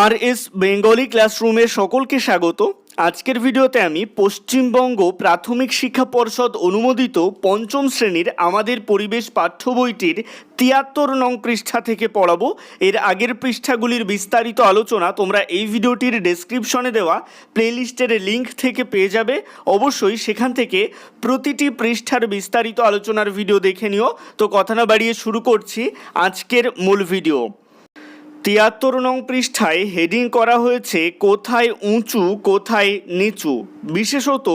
আর S Bengali ক্লাসরুমে সকলকে স্বাগত। আজকের ভিডিওতে আমি পশ্চিমবঙ্গ প্রাথমিক শিক্ষা পর্ষদ অনুমোদিত পঞ্চম শ্রেণির আমাদের পরিবেশ পাঠ্য বইটির তিয়াত্তর নং পৃষ্ঠা থেকে পড়াবো। এর আগের পৃষ্ঠাগুলির বিস্তারিত আলোচনা তোমরা এই ভিডিওটির ডেসক্রিপশনে দেওয়া প্লেলিস্টের লিঙ্ক থেকে পেয়ে যাবে। অবশ্যই সেখান থেকে প্রতিটি পৃষ্ঠার বিস্তারিত আলোচনার ভিডিও দেখে নিও। তো কথা না বাড়িয়ে শুরু করছি আজকের মূল ভিডিও। তিয়াত্তর নং পৃষ্ঠায় হেডিং করা হয়েছে কোথায় উঁচু, কোথায় নিচু। বিশেষত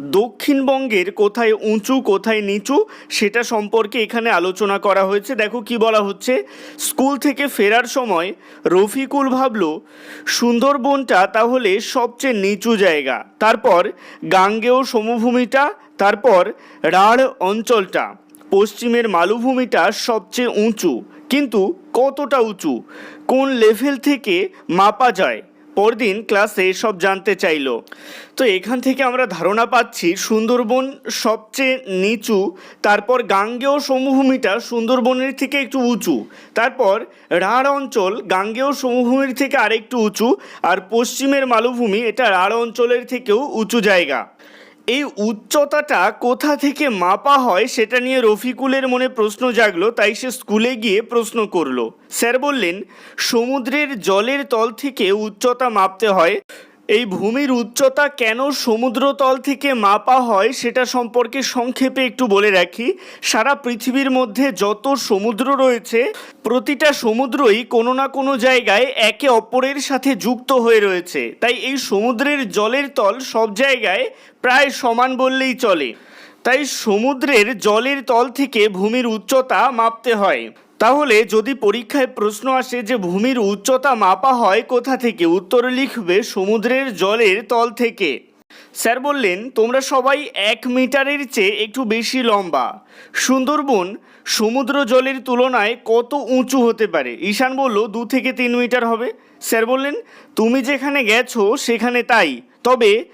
দক্ষিণবঙ্গের কোথায় উঁচু, কোথায় নিচু, সেটা সম্পর্কে এখানে আলোচনা করা হয়েছে। দেখো কি বলা হচ্ছে। স্কুল থেকে ফেরার সময় রফিকুল ভাবল, সুন্দরবনটা তাহলে সবচেয়ে নিচু জায়গা। তারপর গাঙ্গেয় সমভূমিটা, তারপর রাঢ় অঞ্চলটা। পশ্চিমের মালভূমিটা সবচেয়ে উঁচু। কিন্তু কতটা উঁচু? কোন লেভেল থেকে মাপা যায়? পরদিন ক্লাসে সব জানতে চাইলো। তো এখান থেকে আমরা ধারণা পাচ্ছি সুন্দরবন সবচেয়ে নিচু, তারপর গাঙ্গেয় সমভূমিটা সুন্দরবনের থেকে একটু উঁচু, তারপর রাঢ় অঞ্চল গাঙ্গেয় সমভূমির থেকে আরেকটু উঁচু, আর পশ্চিমের মালভূমি এটা রাঢ় অঞ্চলের থেকেও উঁচু জায়গা। এই উচ্চতাটা কোথা থেকে মাপা হয় সেটা নিয়ে রফিকুলের মনে প্রশ্ন জাগলো, তাই সে স্কুলে গিয়ে প্রশ্ন করল। স্যার বললেন, সমুদ্রের জলের তল থেকে উচ্চতা মাপতে হয় এই ভূমির উচ্চতা কেন সমুদ্রতল থেকে মাপা হয় সেটা সম্পর্কে সংক্ষেপে একটু বলে রাখি। সারা পৃথিবীর মধ্যে যত সমুদ্র রয়েছে, প্রতিটা সমুদ্রই কোনো না কোনো জায়গায় একে অপরের সাথে যুক্ত হয়ে রয়েছে। তাই এই সমুদ্রের জলের তল সব জায়গায় প্রায় সমান বললেই চলে। তাই সমুদ্রের জলের তল থেকে ভূমির উচ্চতা মাপতে হয়। তাহলে যদি পরীক্ষায় প্রশ্ন আসে যে ভূমির উচ্চতা মাপা হয় কোথা থেকে, উত্তর লিখবে সমুদ্রের জলের তল থেকে। স্যার বললেন, তোমরা সবাই এক মিটারের চেয়ে একটু বেশি লম্বা। সুন্দরবন সমুদ্র জলের তুলনায় কত উঁচু হতে পারে? ঈশান বলল, দু থেকে তিন মিটার হবে। স্যার বললেন, তুমি যেখানে গেছো সেখানে তাই। তবে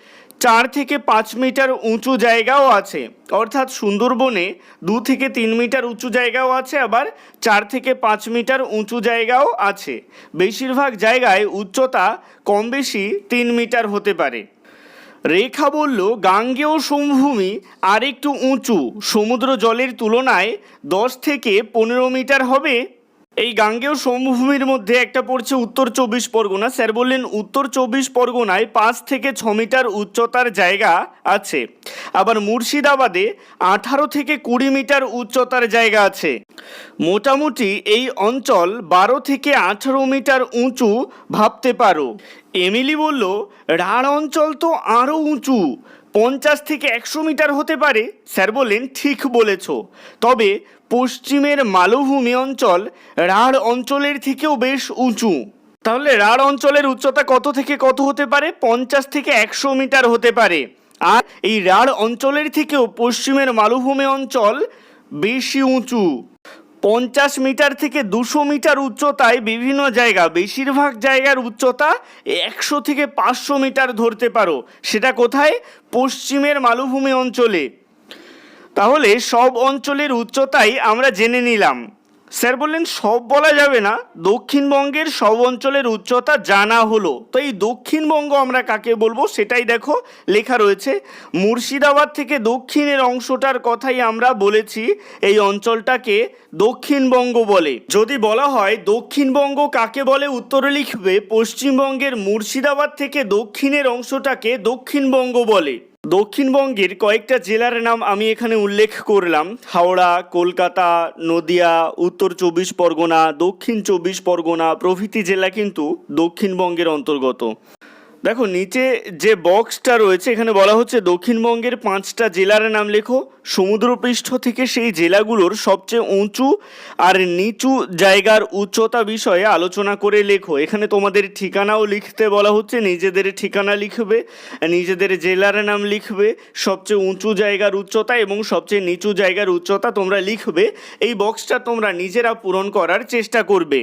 চার থেকে পাঁচ মিটার উঁচু জায়গাও আছে। অর্থাৎ সুন্দরবনে দু থেকে তিন মিটার উঁচু জায়গাও আছে, আবার চার থেকে পাঁচ মিটার উঁচু জায়গাও আছে। বেশিরভাগ জায়গায় উচ্চতা কম বেশি তিন মিটার হতে পারে। রেখা বলল, গাঙ্গেয় সমভূমি আরেকটু উঁচু। সমুদ্র জলের তুলনায় দশ থেকে পনেরো মিটার হবে এই গাঙ্গেয় সমভূমির মধ্যে একটা পড়ছে উত্তর চব্বিশ পরগনা। স্যার বললেন, উত্তর চব্বিশ পরগনায় পাঁচ থেকে ছ মিটার উচ্চতার জায়গা আছে। আবার মুর্শিদাবাদে আঠারো থেকে কুড়ি মিটার উচ্চতার জায়গা আছে। মোটামুটি এই অঞ্চল বারো থেকে আঠারো মিটার উঁচু ভাবতে পারো। এমিলি বলল, রাঢ় অঞ্চল তো আরও উঁচু, পঞ্চাশ থেকে একশো মিটার হতে পারে। স্যার বললেন, ঠিক বলেছ। তবে পশ্চিমের মালভূমি অঞ্চল রাঢ় অঞ্চলের থেকেও বেশ উঁচু। তাহলে রাঢ় অঞ্চলের উচ্চতা কত থেকে কত হতে পারে? পঞ্চাশ থেকে একশো মিটার হতে পারে। আর এই রাঢ় অঞ্চলের থেকেও পশ্চিমের মালভূমি অঞ্চল বেশি উঁচু। পঞ্চাশ মিটার থেকে দুশো মিটার উচ্চতায় বিভিন্ন জায়গা, বেশিরভাগ জায়গার উচ্চতা একশো থেকে পাঁচশো মিটার ধরতে পারো। সেটা কোথায়? পশ্চিমের মালভূমি অঞ্চলে। তাহলে সব অঞ্চলের উচ্চতাই আমরা জেনে নিলাম। স্যার বললেন, সব বলা যাবে না। দক্ষিণবঙ্গের সব অঞ্চলের উচ্চতা জানা হলো। তো এই দক্ষিণবঙ্গ আমরা কাকে বলব সেটাই দেখো, লেখা রয়েছে। মুর্শিদাবাদ থেকে দক্ষিণের অংশটার কথাই আমরা বলেছি, এই অঞ্চলটাকে দক্ষিণবঙ্গ বলে। যদি বলা হয় দক্ষিণবঙ্গ কাকে বলে, উত্তরে লিখবে, পশ্চিমবঙ্গের মুর্শিদাবাদ থেকে দক্ষিণের অংশটাকে দক্ষিণবঙ্গ বলে। দক্ষিণবঙ্গের কয়েকটা জেলার নাম আমি এখানে উল্লেখ করলাম। হাওড়া, কলকাতা, নদিয়া, উত্তর চব্বিশ পরগনা, দক্ষিণ চব্বিশ পরগনা প্রভৃতি জেলা কিন্তু দক্ষিণবঙ্গের অন্তর্গত। দেখো, নিচে যে বক্সটা রয়েছে, এখানে বলা হচ্ছে দক্ষিণবঙ্গের পাঁচটা জেলার নাম লেখো। সমুদ্রপৃষ্ঠ থেকে সেই জেলাগুলোর সবচেয়ে উঁচু আর নিচু জায়গার উচ্চতা বিষয়ে আলোচনা করে লেখো। এখানে তোমাদের ঠিকানাও লিখতে বলা হচ্ছে, নিজেদের ঠিকানা লিখবে, নিজেদের জেলার নাম লিখবে, সবচেয়ে উঁচু জায়গার উচ্চতা এবং সবচেয়ে নিচু জায়গার উচ্চতা তোমরা লিখবে। এই বক্সটা তোমরা নিজেরা পূরণ করার চেষ্টা করবে।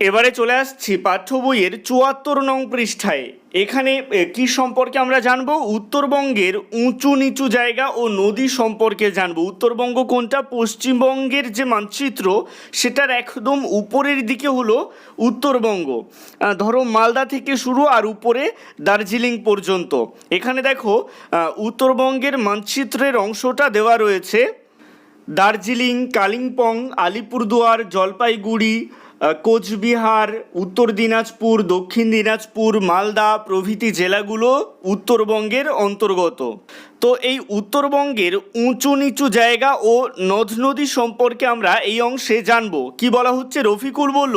এবারে চলে আসছি পাঠ্য বইয়ের চুয়াত্তর নং পৃষ্ঠায়। এখানে কি সম্পর্কে আমরা জানব? উত্তরবঙ্গের উঁচু নিচু জায়গা ও নদী সম্পর্কে জানব। উত্তরবঙ্গ কোনটা? পশ্চিমবঙ্গের যে মানচিত্র, সেটার একদম উপরের দিকে হলো উত্তরবঙ্গ। ধরো মালদা থেকে শুরু আর উপরে দার্জিলিং পর্যন্ত। এখানে দেখো উত্তরবঙ্গের মানচিত্রের অংশটা দেওয়া রয়েছে। দার্জিলিং, কালিম্পং, আলিপুরদুয়ার, জলপাইগুড়ি কোচবিহার উত্তর দিনাজপুর দক্ষিণ দিনাজপুর মালদা প্রভৃতি জেলাগুলো উত্তরবঙ্গের অন্তর্গত। তো এই উত্তরবঙ্গের উঁচু নিচু জায়গা ও নদ নদী সম্পর্কে আমরা এই অংশে জানব। কি বলা হচ্ছে? রফিকুল বলল,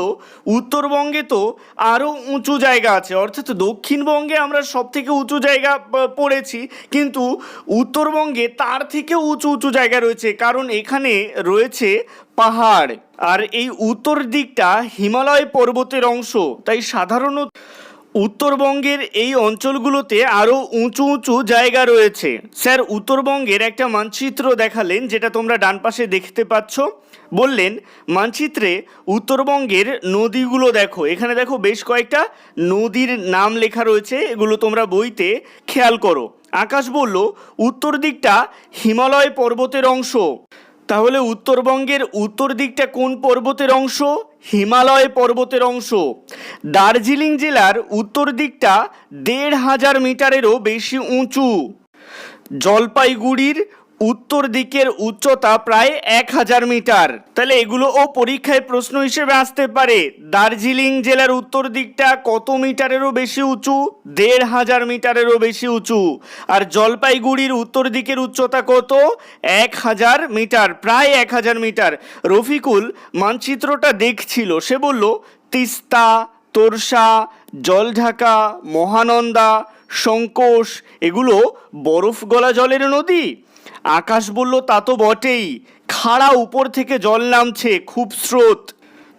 উত্তরবঙ্গে তো আরও উঁচু জায়গা আছে, অর্থাৎ দক্ষিণবঙ্গে আমরা সব থেকে উঁচু জায়গা পড়েছি, কিন্তু উত্তরবঙ্গে তার থেকে উঁচু উঁচু জায়গা রয়েছে, কারণ এখানে রয়েছে পাহাড়। আর এই উত্তর দিকটা হিমালয় পর্বতের অংশ, তাই সাধারণত উত্তরবঙ্গের এই অঞ্চলগুলোতে আরও উঁচু উঁচু জায়গা রয়েছে। স্যার, উত্তরবঙ্গের একটা মানচিত্র দেখালেন, যেটা তোমরা ডান পাশে দেখতে পাচ্ছ। বললেন, মানচিত্রে উত্তরবঙ্গের নদীগুলো দেখো। এখানে দেখো বেশ কয়েকটা নদীর নাম লেখা রয়েছে। এগুলো তোমরা বইতে খেয়াল করো। আকাশ বলল, উত্তর দিকটা হিমালয় পর্বতের অংশ। তাহলে উত্তরবঙ্গের উত্তর দিকটা কোন পর্বতের অংশ? হিমালয় পর্বতের অংশ। দার্জিলিং জেলার উত্তর দিকটা দেড় হাজার মিটারেরও বেশি উঁচু। জলপাইগুড়ির উত্তর দিকের উচ্চতা প্রায় এক হাজার মিটার। তাহলে এগুলো ও পরীক্ষায় প্রশ্ন হিসেবে আসতে পারে। দার্জিলিং জেলার উত্তর দিকটা কত মিটারেরও বেশি উঁচু? দেড় হাজার মিটারেরও বেশি উঁচু। আর জলপাইগুড়ির উত্তর দিকের উচ্চতা কত? এক হাজার মিটার, প্রায় এক হাজার মিটার। রফিকুল মানচিত্রটা দেখছিল। সে বলল, তিস্তা, তোরসা, জলঢাকা, মহানন্দা সংকোষ এগুলো বরফ গলা জলের নদী? আকাশ বলল, তা তো বটেই। খাড়া উপর থেকে জল নামছে, খুব স্রোত।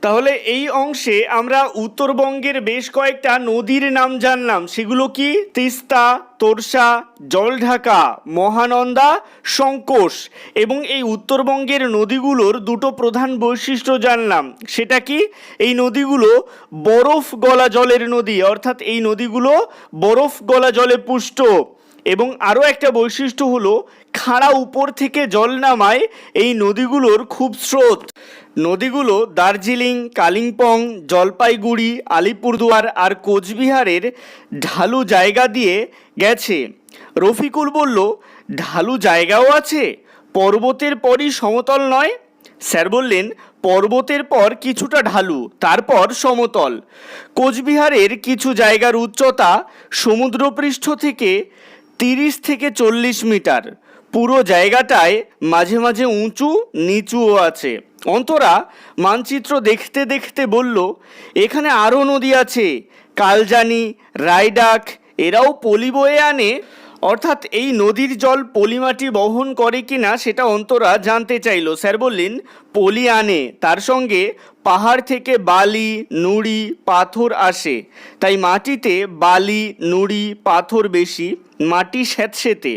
তাহলে এই অংশে আমরা উত্তরবঙ্গের বেশ কয়েকটা নদীর নাম জানলাম। সেগুলো কি? তিস্তা, তোরসা, জলঢাকা, মহানন্দা সংকোষ এবং এই উত্তরবঙ্গের নদীগুলোর দুটো প্রধান বৈশিষ্ট্য জানলাম। সেটা কি? এই নদীগুলো বরফ গলা জলের নদী, অর্থাৎ এই নদীগুলো বরফ গলা জলে পুষ্ট। এবং আরও একটা বৈশিষ্ট্য হলো খাড়া উপর থেকে জল নামায় এই নদীগুলোর খুব স্রোত। নদীগুলো দার্জিলিং, কালিম্পং, জলপাইগুড়ি, আলিপুরদুয়ার আর কোচবিহারের ঢালু জায়গা দিয়ে গেছে। রফিকুল বলল, ঢালু জায়গাও আছে? পর্বতের পরই সমতল নয়? স্যার বললেন, পর্বতের পর কিছুটা ঢালু, তারপর সমতল। কোচবিহারের কিছু জায়গার উচ্চতা সমুদ্রপৃষ্ঠ থেকে তিরিশ থেকে চল্লিশ মিটার। পুরো জায়গাটায় মাঝে মাঝে উঁচু, নিচুও আছে। অন্তরা মানচিত্র দেখতে দেখতে বলল, এখানে আরও নদী আছে। কালজানি, রায়ডাক, এরাও পলি বয়ে আনে। অর্থাৎ এই নদীর জল পলিমাটি বহন করে কিনা সেটা অন্তরা জানতে চাইল। স্যার বললেন, পলি আনে। তার সঙ্গে পাহাড় থেকে বালি, নুড়ি, পাথর আসে। তাই মাটিতে বালি, নুড়ি, পাথর বেশি। মাটি স্যাঁতসেঁতে।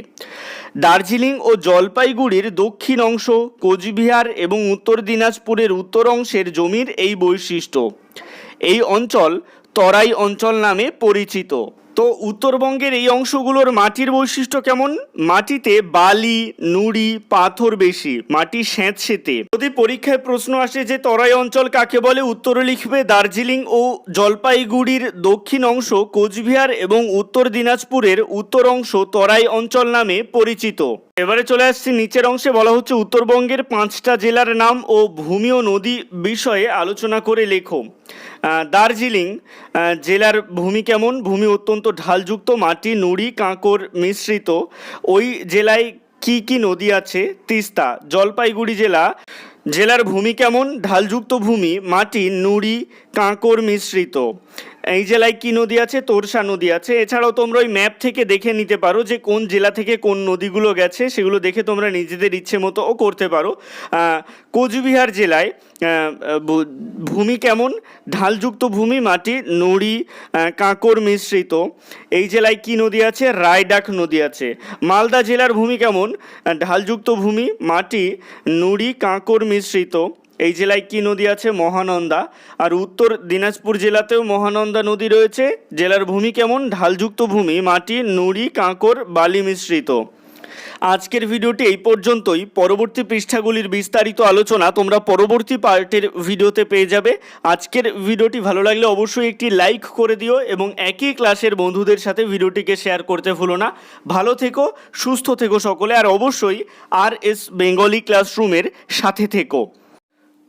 দার্জিলিং ও জলপাইগুড়ির দক্ষিণ অংশ, কোচবিহার এবং উত্তর দিনাজপুরের উত্তর অংশের জমির এই বৈশিষ্ট্য। এই অঞ্চল তরাই অঞ্চল নামে পরিচিত। তো উত্তরবঙ্গের এই অংশগুলোর মাটির বৈশিষ্ট্য কেমন? মাটিতে বালি, নুড়ি, পাথর বেশি, মাটি স্যাঁতসেঁতে। যদি পরীক্ষায় প্রশ্ন আসে যে তরাই অঞ্চল কাকে বলে, উত্তরে লিখবে দার্জিলিং ও জলপাইগুড়ির দক্ষিণ অংশ কোচবিহার এবং উত্তর দিনাজপুরের উত্তর অংশ তরাই অঞ্চল নামে পরিচিত। এবারে চলে আসছি নিচের অংশে, বলা হচ্ছে উত্তরবঙ্গের পাঁচটা জেলার নাম ও ভূমি ও নদী বিষয়ে আলোচনা করে লেখো। দার্জিলিং জেলার ভূমি কেমন? ভূমি অত্যন্ত ঢালযুক্ত, মাটি, নুড়ি, কাঁকর মিশ্রিত। ওই জেলায় কি কি নদী আছে? তিস্তা, জলপাইগুড়ি জেলা। জেলার ভূমি কেমন? ঢালযুক্ত ভূমি, মাটি, নুড়ি, কাঁকর মিশ্রিত। এই জেলায় কি নদী আছে? তোরসা নদী আছে। এছাড়াও তোমরা ওই ম্যাপ থেকে দেখে নিতে পারো যে কোন জেলা থেকে কোন নদীগুলো গেছে, সেগুলো দেখে তোমরা নিজেদের ইচ্ছে মতোও করতে পারো। কোচবিহার জেলায় ভূমি কেমন? ঢালযুক্ত ভূমি, মাটি, নুড়ি কাঁকর মিশ্রিত। এই জেলায় কি নদী আছে? রায়ডাক নদী আছে। মালদা জেলার ভূমি কেমন? ঢালযুক্ত ভূমি, মাটি, নুড়ি, কাঁকর মিশ্রিত। এই জেলায় কি নদী আছে? মহানন্দা। আর উত্তর দিনাজপুর জেলাতেও মহানন্দা নদী রয়েছে। জেলার ভূমি কেমন? ঢালযুক্ত ভূমি, মাটি, নুড়ি, কাঁকর, বালি মিশ্রিত। আজকের ভিডিওটি এই পর্যন্তই। পরবর্তী পৃষ্ঠাগুলির বিস্তারিত আলোচনা তোমরা পরবর্তী পার্টের ভিডিওতে পেয়ে যাবে। আজকের ভিডিওটি ভালো লাগলে অবশ্যই একটি লাইক করে দিও এবং একই ক্লাসের বন্ধুদের সাথে ভিডিওটিকে শেয়ার করতে ভুলো না। ভালো থেকো, সুস্থ থেকো সকলে, আর অবশ্যই আর এস বেঙ্গলি ক্লাসরুমের সাথে থেকো।